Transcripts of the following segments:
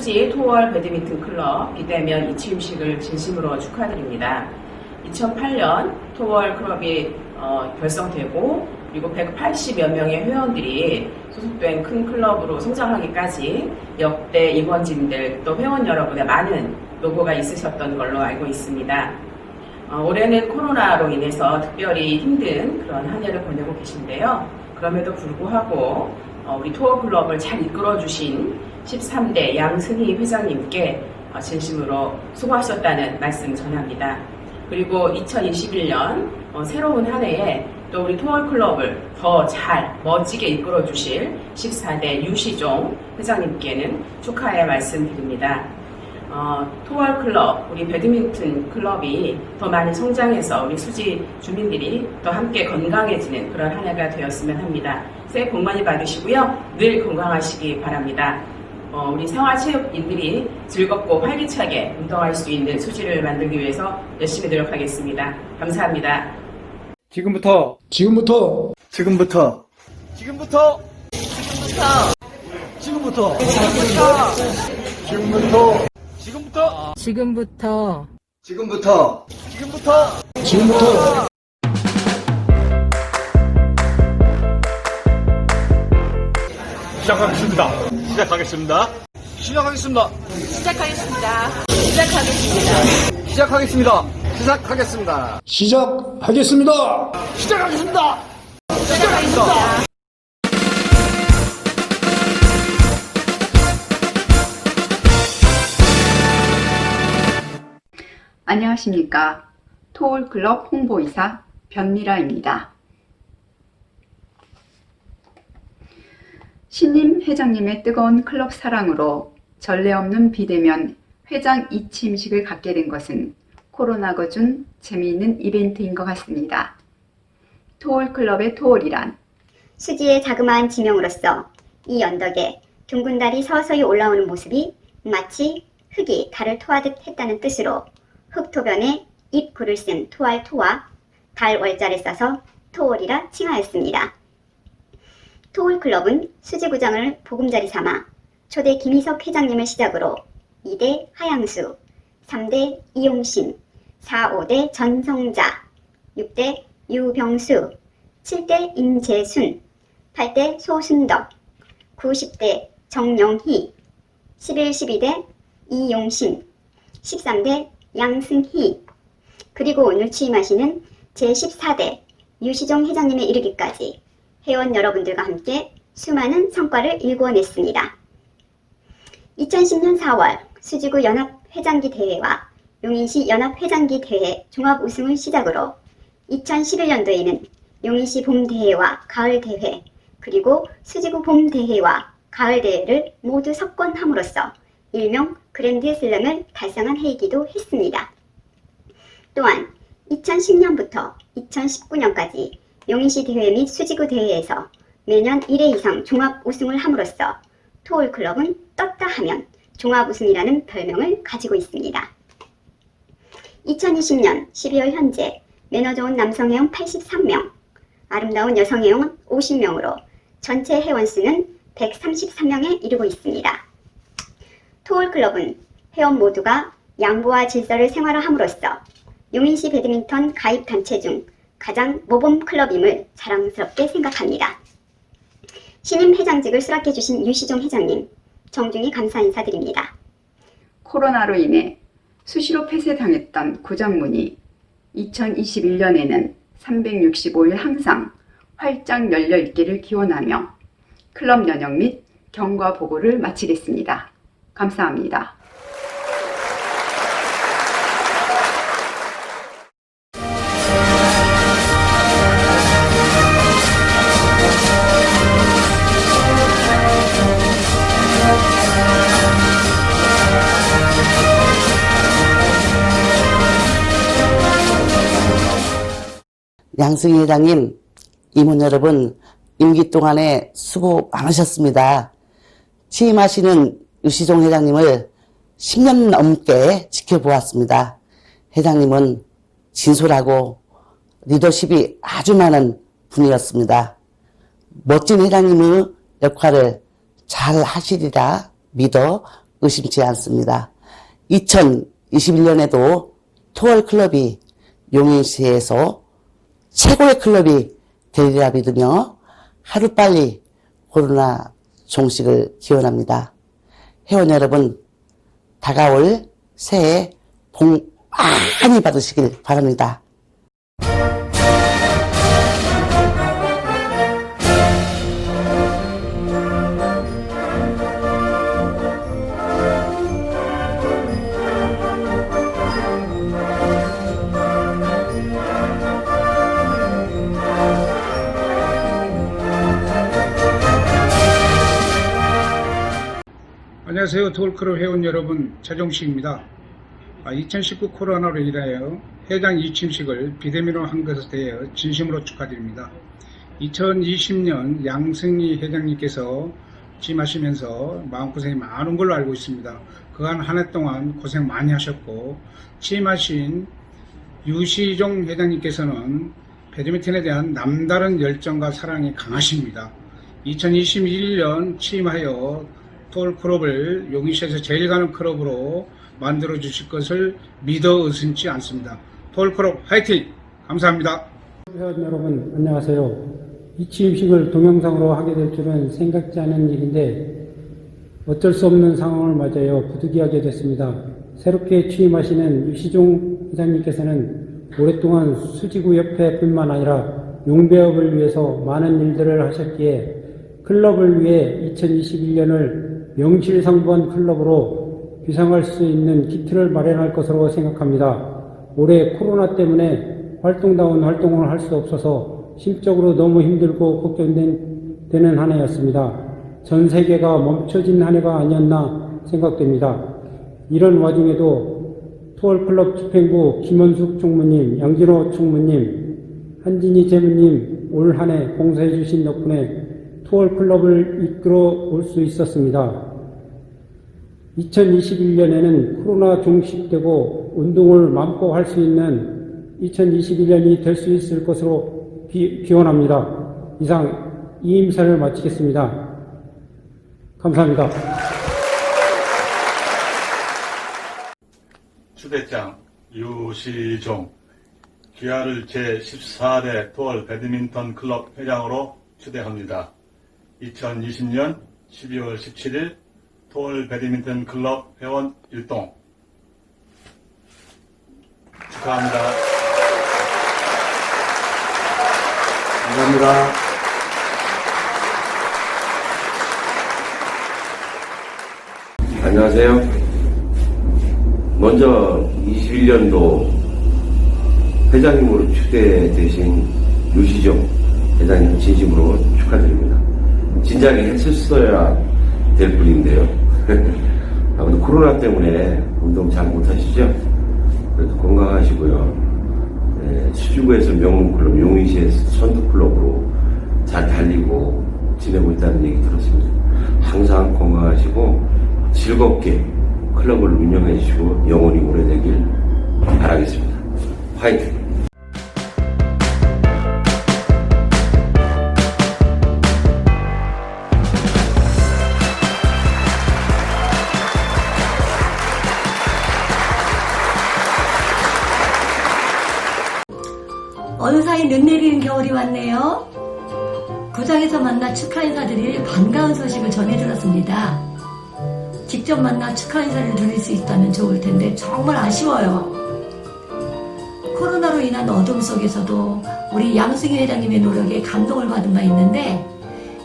수지 토월 배드민턴 클럽 비대면 이취임식을 진심으로 축하드립니다. 2008년 토월 클럽이 어, 결성되고 그리고 180여 명의 회원들이 소속된 큰 클럽으로 성장하기까지 역대 임원진들 또 회원 여러분의 많은 노고가 있으셨던 걸로 알고 있습니다. 어, 올해는 코로나로 인해서 특별히 힘든 그런 한 해를 보내고 계신데요. 그럼에도 불구하고 어, 우리 토어 클럽을 잘 이끌어 주신 13대 양승희 회장님께 어, 진심으로 수고하셨다는 말씀 전합니다. 그리고 2021년 어, 새로운 한 해에 또 우리 토월 클럽을 더 잘 멋지게 이끌어 주실 14대 유시종 회장님께는 축하의 말씀 드립니다. 어, 토월 클럽, 우리 배드민턴 클럽이 더 많이 성장해서 우리 수지 주민들이 더 함께 건강해지는 그런 한 해가 되었으면 합니다. 새해 복 많이 받으시고요. 늘 건강하시기 바랍니다. 어, 우리 생활체육인들이 즐겁고 활기차게 운동할 수 있는 수지를 만들기 위해서 열심히 노력하겠습니다. 감사합니다. 지금부터 지금부터 지금부터 지금부터 지금부터 지금부터 지금부터 지금부터 지금부터 지금부터 지금부터 시작하겠습니다. 시작하겠습니다. 시작하겠습니다. 시작하겠습니다. 시작하겠습니다. 시작하겠습니다. 시작하겠습니다. 시작하겠습니다. 시작하겠습니다. 안녕하십니까. 토올클럽 홍보이사 변미라입니다. 신임 회장님의 뜨거운 클럽 사랑으로 전례 없는 비대면 회장 이취임식을 갖게 된 것은 코로나가 준 재미있는 이벤트인 것 같습니다. 토올클럽의 토올이란 수지의 자그마한 지명으로서 이 언덕에 둥근 달이 서서히 올라오는 모습이 마치 흙이 달을 토하듯 했다는 뜻으로 흙토변에 입구를 쓴 토할 토와 달 월자를 써서 토올이라 칭하였습니다. 토올 클럽은 수지구장을 보금자리 삼아 초대 김희석 회장님을 시작으로 2대 하양수, 3대 이용신, 4, 5대 전성자, 6대 유병수, 7대 임재순, 8대 소순덕, 9, 10대 정영희, 11, 12대 이용신, 13대 양승희, 그리고 오늘 취임하시는 제14대 유시정 회장님에 이르기까지 회원 여러분들과 함께 수많은 성과를 일궈냈습니다. 2010년 4월 수지구 연합회장기 대회와 용인시 연합회장기 대회 종합 우승을 시작으로 2011년도에는 용인시 봄대회와 가을대회 그리고 수지구 봄대회와 가을대회를 모두 석권함으로써 일명 그랜드 슬램을 달성한 해이기도 했습니다. 또한 2010년부터 2019년까지 용인시 대회 및 수지구 대회에서 매년 1회 이상 종합 우승을 함으로써 토올클럽은 떴다 하면 종합 우승이라는 별명을 가지고 있습니다. 2020년 12월 현재 매너 좋은 남성 회원 83명, 아름다운 여성 회원 50명으로 전체 회원 수는 133명에 이르고 있습니다. 토올클럽은 회원 모두가 양보와 질서를 생활화함으로써 용인시 배드민턴 가입 단체 중 가장 모범 클럽임을 자랑스럽게 생각합니다. 신임 회장직을 수락해 주신 유시종 회장님, 정중히 감사 인사드립니다. 코로나로 인해 수시로 폐쇄당했던 구장문이 2021년에는 365일 항상 활짝 열려 있기를 기원하며 클럽 연영 및 경과 보고를 마치겠습니다. 감사합니다. 양승희 회장님, 임원 여러분, 임기 동안에 수고 많으셨습니다. 취임하시는 유시종 회장님을 10년 넘게 지켜보았습니다. 회장님은 진솔하고 리더십이 아주 많은 분이었습니다. 멋진 회장님의 역할을 잘 하시리라 믿어 의심치 않습니다. 2021년에도 토월 클럽이 용인시에서 최고의 클럽이 되리라 믿으며 하루빨리 코로나 종식을 기원합니다. 회원 여러분, 다가올 새해 복 많이 받으시길 바랍니다. 안녕하세요. 돌크로 회원 여러분, 최종식입니다. 2019 코로나로 인하여 회장 이침식을 비대면으로 한 것에 대해 진심으로 축하드립니다. 2020년 양승희 회장님께서 취임하시면서 마음고생이 많은 걸로 알고 있습니다. 그간 한 해 동안 고생 많이 하셨고 취임하신 유시종 회장님께서는 배드민턴에 대한 남다른 열정과 사랑이 강하십니다. 2021년 취임하여 토올 클럽을 용인시에서 제일 가는 클럽으로 만들어 주실 것을 믿어 의심치 않습니다. 클럽 화이팅! 감사합니다. 회원 여러분 안녕하세요. 이 취임식을 동영상으로 하게 될 줄은 생각지 않은 일인데 어쩔 수 없는 상황을 맞아요 부득이하게 됐습니다. 새롭게 취임하시는 유시종 회장님께서는 오랫동안 수지구 협회뿐만 아니라 용배업을 위해서 많은 일들을 하셨기에 클럽을 위해 2021년을 명실상부한 클럽으로 비상할 수 있는 기틀을 마련할 것으로 생각합니다. 올해 코로나 때문에 활동다운 활동을 할 수 없어서 심적으로 너무 힘들고 걱정되는 한 해였습니다. 전 세계가 멈춰진 한 해가 아니었나 생각됩니다. 이런 와중에도 투어클럽 집행부 김원숙 총무님, 양진호 총무님, 한진희 재무님 올 한 해 봉사해 주신 덕분에 투어클럽을 이끌어 올 수 있었습니다. 2021년에는 코로나 종식되고 운동을 마음껏 할 수 있는 2021년이 될 수 있을 것으로 기, 기원합니다. 이상 이 임사를 마치겠습니다. 감사합니다. 추대장 유시종 귀하를 제14대 토월 배드민턴 클럽 회장으로 추대합니다. 2020년 12월 17일 토월 배드민턴 클럽 회원 일동 축하합니다. 감사합니다. 안녕하세요. 먼저 21년도 회장님으로 추대되신 유시정 회장님 진심으로 축하드립니다. 진작에 했었어야 될 분인데요. 아무튼 코로나 때문에 운동 잘 못하시죠? 그래도 건강하시고요. 네, 수주구에서 명문클럽, 용인시에서 선두클럽으로 잘 달리고 지내고 있다는 얘기 들었습니다. 항상 건강하시고 즐겁게 클럽을 운영해 주시고 영원히 오래되길 바라겠습니다. 화이팅! 어느 사이 눈 내리는 겨울이 왔네요. 구장에서 만나 축하 인사드릴 반가운 소식을 전해 들었습니다. 직접 만나 축하 인사를 드릴 수 있다면 좋을 텐데 정말 아쉬워요. 코로나로 인한 어둠 속에서도 우리 양승희 회장님의 노력에 감동을 받은 바 있는데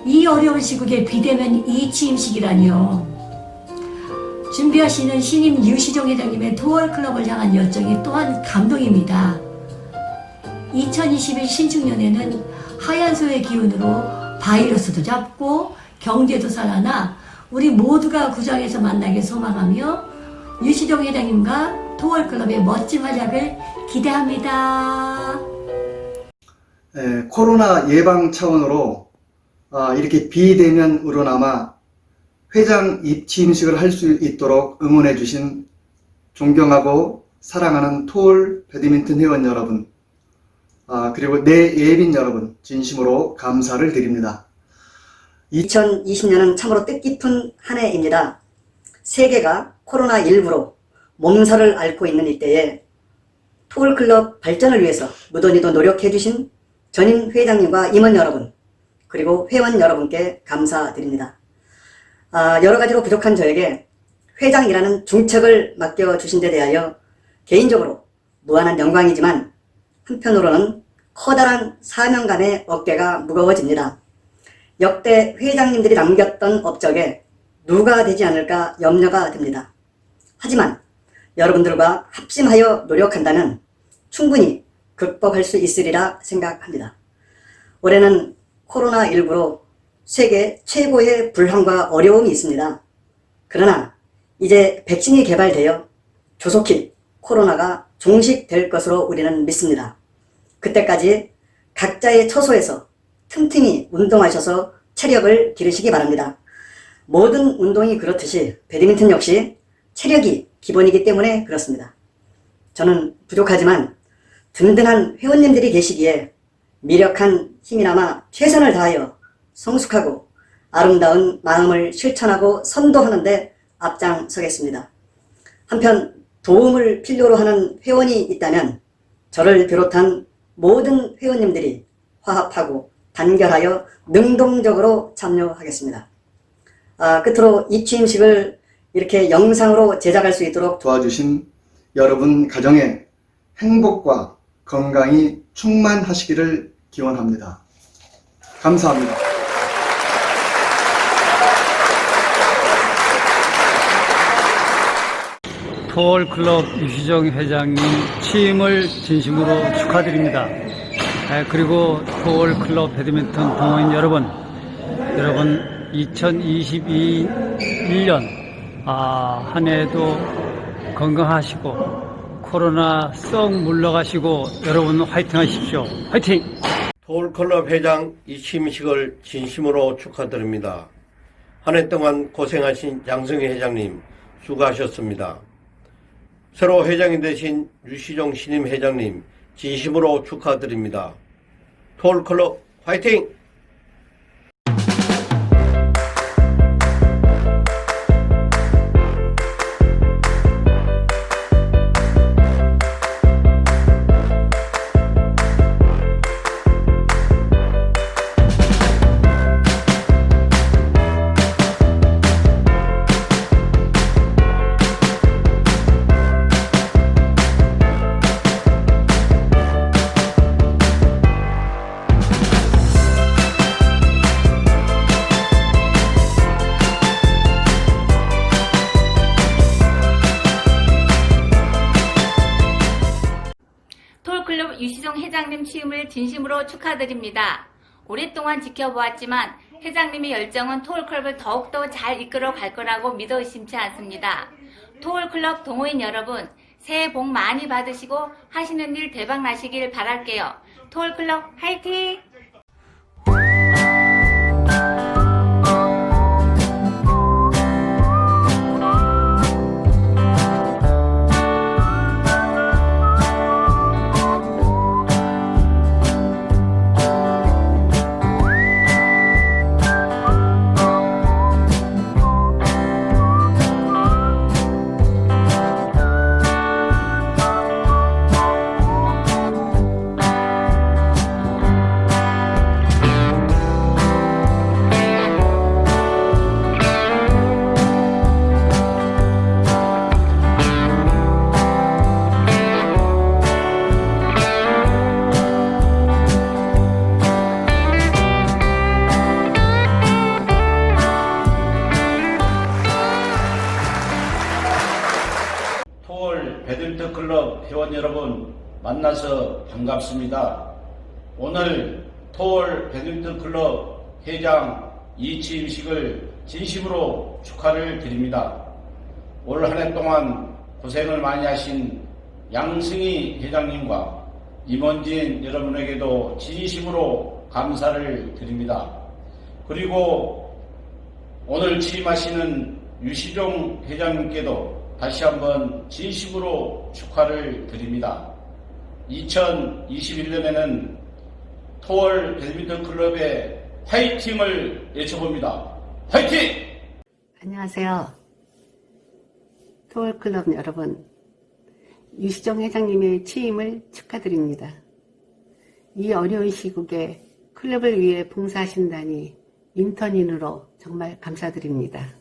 이 어려운 시국에 비대면 이 취임식이라니요. 준비하시는 신임 유시종 회장님의 토월 클럽을 향한 열정이 또한 감동입니다. 2021 신축년에는 하얀 소의 기운으로 바이러스도 잡고 경제도 살아나 우리 모두가 구장에서 만나길 소망하며 유시종 회장님과 토월클럽의 멋진 활약을 기대합니다. 에, 코로나 예방 차원으로 아, 이렇게 비대면으로나마 회장 입취임식을 할 수 있도록 응원해 주신 존경하고 사랑하는 토올 배드민턴 회원 여러분 아, 그리고 내 예빈 여러분 진심으로 감사를 드립니다. 2020년은 참으로 뜻깊은 한 해입니다. 세계가 코로나19로 몸살을 앓고 있는 이때에 토울클럽 발전을 위해서 무던히도 노력해주신 전임 회장님과 임원 여러분, 그리고 회원 여러분께 감사드립니다. 아, 여러 가지로 부족한 저에게 회장이라는 중책을 맡겨주신 데 대하여 개인적으로 무한한 영광이지만 한편으로는 커다란 사명감의 어깨가 무거워집니다. 역대 회장님들이 남겼던 업적에 누가 되지 않을까 염려가 듭니다. 하지만 여러분들과 합심하여 노력한다면 충분히 극복할 수 있으리라 생각합니다. 올해는 코로나19로 세계 최고의 불황과 어려움이 있습니다. 그러나 이제 백신이 개발되어 조속히 코로나가 종식될 것으로 우리는 믿습니다. 그때까지 각자의 처소에서 틈틈이 운동하셔서 체력을 기르시기 바랍니다. 모든 운동이 그렇듯이 배드민턴 역시 체력이 기본이기 때문에 그렇습니다. 저는 부족하지만 든든한 회원님들이 계시기에 미력한 힘이나마 최선을 다하여 성숙하고 아름다운 마음을 실천하고 선도하는데 앞장서겠습니다. 한편 도움을 필요로 하는 회원이 있다면 저를 비롯한 모든 회원님들이 화합하고 단결하여 능동적으로 참여하겠습니다. 아, 끝으로 이 취임식을 이렇게 영상으로 제작할 수 있도록 도와주신 여러분 가정에 행복과 건강이 충만하시기를 기원합니다. 감사합니다. 토월클럽 유시정 회장님 취임을 진심으로 축하드립니다. 에, 그리고 토월클럽 배드민턴 동호인 여러분, 여러분 2022년 아, 한 해도 건강하시고 코로나 썩 물러가시고 여러분 화이팅 하십시오. 화이팅! 토울클럽 회장 이취임식을 진심으로 축하드립니다. 한 해 동안 고생하신 양승희 회장님 수고하셨습니다. 새로 회장이 되신 유시종 신임 회장님 진심으로 축하드립니다. 토울클럽 화이팅! 진심으로 축하드립니다. 오랫동안 지켜보았지만 회장님의 열정은 톨클럽을 더욱더 잘 이끌어 갈 거라고 믿어 의심치 않습니다. 톨클럽 동호인 여러분, 새해 복 많이 받으시고 하시는 일 대박 나시길 바랄게요. 톨클럽 화이팅! 반갑습니다. 오늘 토월 배드민턴 클럽 회장 이취임식을 진심으로 축하를 드립니다. 올 한 해 동안 고생을 많이 하신 양승희 회장님과 임원진 여러분에게도 진심으로 감사를 드립니다. 그리고 오늘 취임하시는 유시종 회장님께도 다시 한번 진심으로 축하를 드립니다. 2021년에는 토월 배드민턴 클럽의 화이팅을 외쳐봅니다. 화이팅! 안녕하세요. 토월 클럽 여러분, 유시정 회장님의 취임을 축하드립니다. 이 어려운 시국에 클럽을 위해 봉사하신다니 인턴인으로 정말 감사드립니다.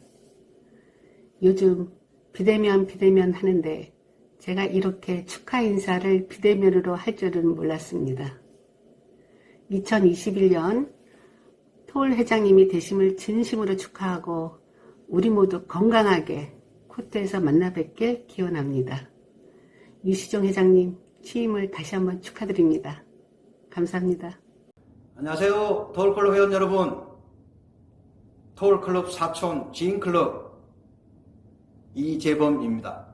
요즘 비대면 비대면 하는데 제가 이렇게 축하 인사를 비대면으로 할 줄은 몰랐습니다. 2021년 토월 회장님이 되심을 진심으로 축하하고 우리 모두 건강하게 코트에서 만나 뵙길 기원합니다. 유시종 회장님 취임을 다시 한번 축하드립니다. 감사합니다. 안녕하세요. 토울클럽 회원 여러분. 토울클럽 사촌 지인클럽 이재범입니다.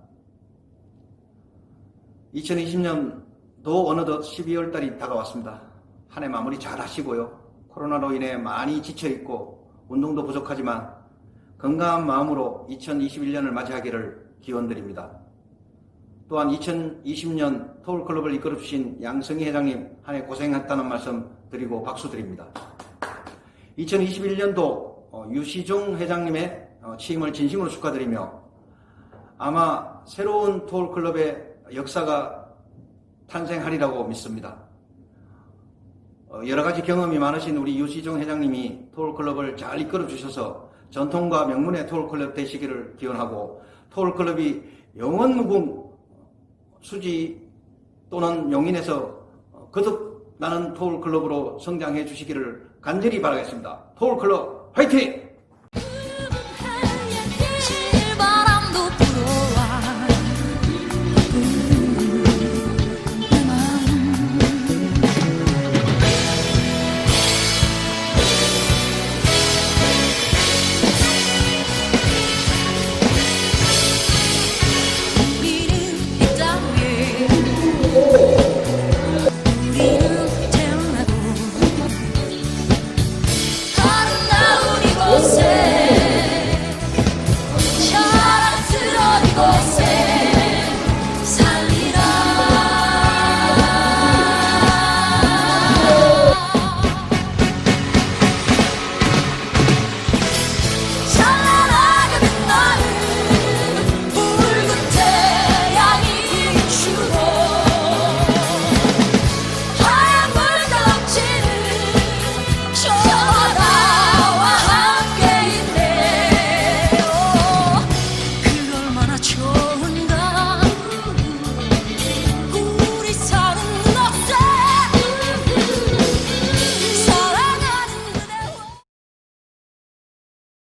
2020년도 어느덧 12월 달이 다가왔습니다. 한 해 마무리 잘 하시고요. 코로나로 인해 많이 지쳐있고 운동도 부족하지만 건강한 마음으로 2021년을 맞이하기를 기원드립니다. 또한 2020년 토울클럽을 이끌어주신 양성희 회장님 한 해 고생했다는 말씀 드리고 박수 드립니다. 2021년도 유시종 회장님의 어, 취임을 진심으로 축하드리며 아마 새로운 토울클럽의 역사가 탄생하리라고 믿습니다. 어, 여러 가지 경험이 많으신 우리 유시종 회장님이 토울클럽을 잘 이끌어 주셔서 전통과 명문의 토울클럽 되시기를 기원하고 토울클럽이 영원무궁 수지 또는 용인에서 거듭 나는 토울클럽으로 성장해 주시기를 간절히 바라겠습니다. 토울클럽 화이팅!